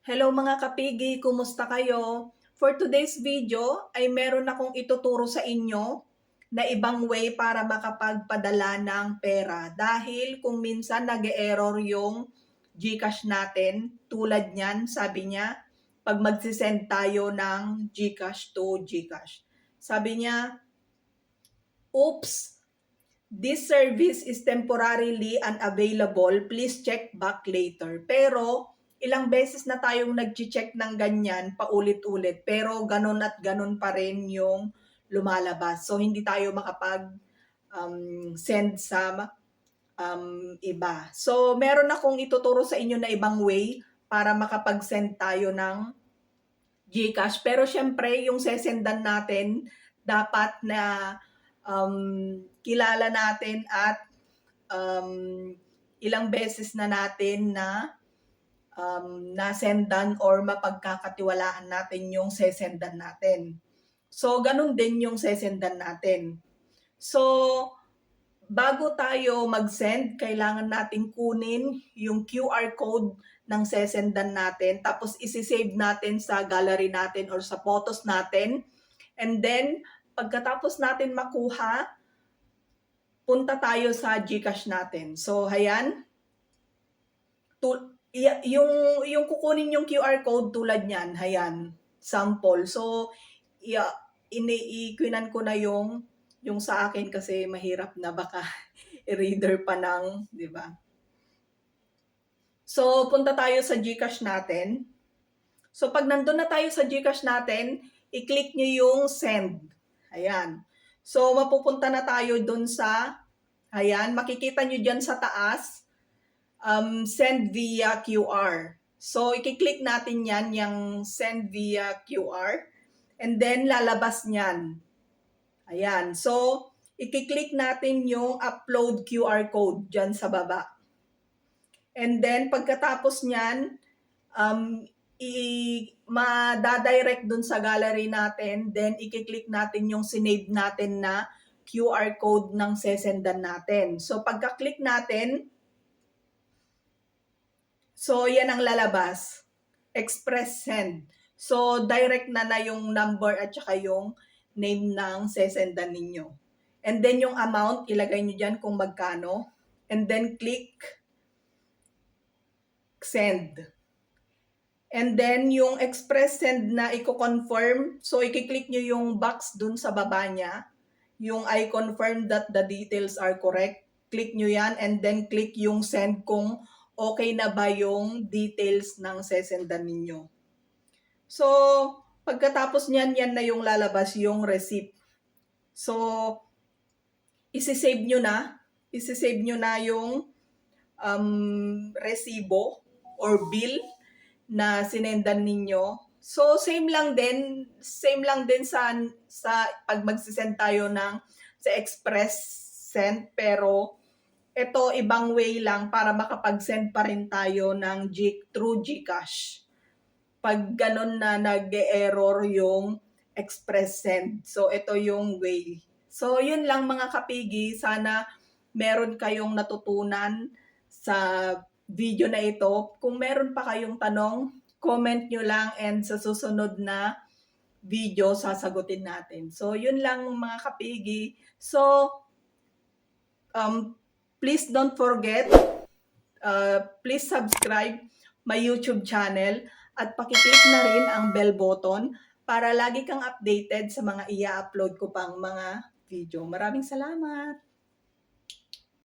Hello mga kapigi, kumusta kayo? For today's video ay meron akong ituturo sa inyo na ibang way para makapagpadala ng pera. Dahil kung minsan nag-error yung Gcash natin, tulad niyan, sabi niya, pag magsisend tayo ng Gcash to Gcash. Sabi niya, Oops, this service is temporarily unavailable. Please check back later. Pero ilang beses na tayong nag-check ng ganyan paulit-ulit pero ganun at ganun pa rin yung lumalabas. So hindi tayo makapag um, send sa um, iba. So meron akong ituturo sa inyo na ibang way para makapag-send tayo ng GCash. Pero syempre yung sesendan natin dapat na um, kilala natin at um, ilang beses na natin na um, nasendan or mapagkakatiwalaan natin yung sesendan natin. So, ganun din yung sesendan natin. So, bago tayo mag-send, kailangan natin kunin yung QR code ng sesendan natin. Tapos, isi-save natin sa gallery natin or sa photos natin. And then, pagkatapos natin makuha, punta tayo sa GCash natin. So, ayan. Y- yung, yung kukunin yung QR code tulad niyan, ayan, sample. So, yeah, iniikwinan ko na yung yung sa akin kasi mahirap na baka i-reader pa ng, di ba? So, punta tayo sa GCash natin. So, pag nandun na tayo sa GCash natin, i-click nyo yung send. Ayan. So, mapupunta na tayo dun sa, ayan, makikita nyo dyan sa taas, um, send via QR. So, i-click natin yan, yung send via QR. And then, lalabas niyan. Ayan. So, i-click natin yung upload QR code dyan sa baba. And then, pagkatapos niyan, um, i- madadirect dun sa gallery natin. Then, i-click natin yung sinave natin na QR code ng sesendan natin. So, pagka-click natin, so, yan ang lalabas. Express send. So, direct na na yung number at saka yung name ng sesendan ninyo. And then yung amount, ilagay nyo dyan kung magkano. And then click send. And then yung express send na i-confirm, so i-click nyo yung box dun sa baba niya, yung I confirm that the details are correct. Click nyo yan and then click yung send kung okay na ba yung details ng sesendan ninyo. So, pagkatapos niyan, yan na yung lalabas, yung receipt. So, isi-save nyo na, isi-save nyo na yung um, resibo or bill na sinendan ninyo. So, same lang din, same lang din sa, sa pag magsisend tayo ng sa express send, pero ito ibang way lang para makapag-send pa rin tayo ng G, through GCash pag ganun na nag-error yung express send. So, ito yung way. So, yun lang mga kapigi. Sana meron kayong natutunan sa video na ito. Kung meron pa kayong tanong, comment nyo lang and sa susunod na video sasagutin natin. So, yun lang mga kapigi. So, um, please don't forget, uh, please subscribe my YouTube channel at pakiclick na rin ang bell button para lagi kang updated sa mga i-upload ko pang mga video. Maraming salamat!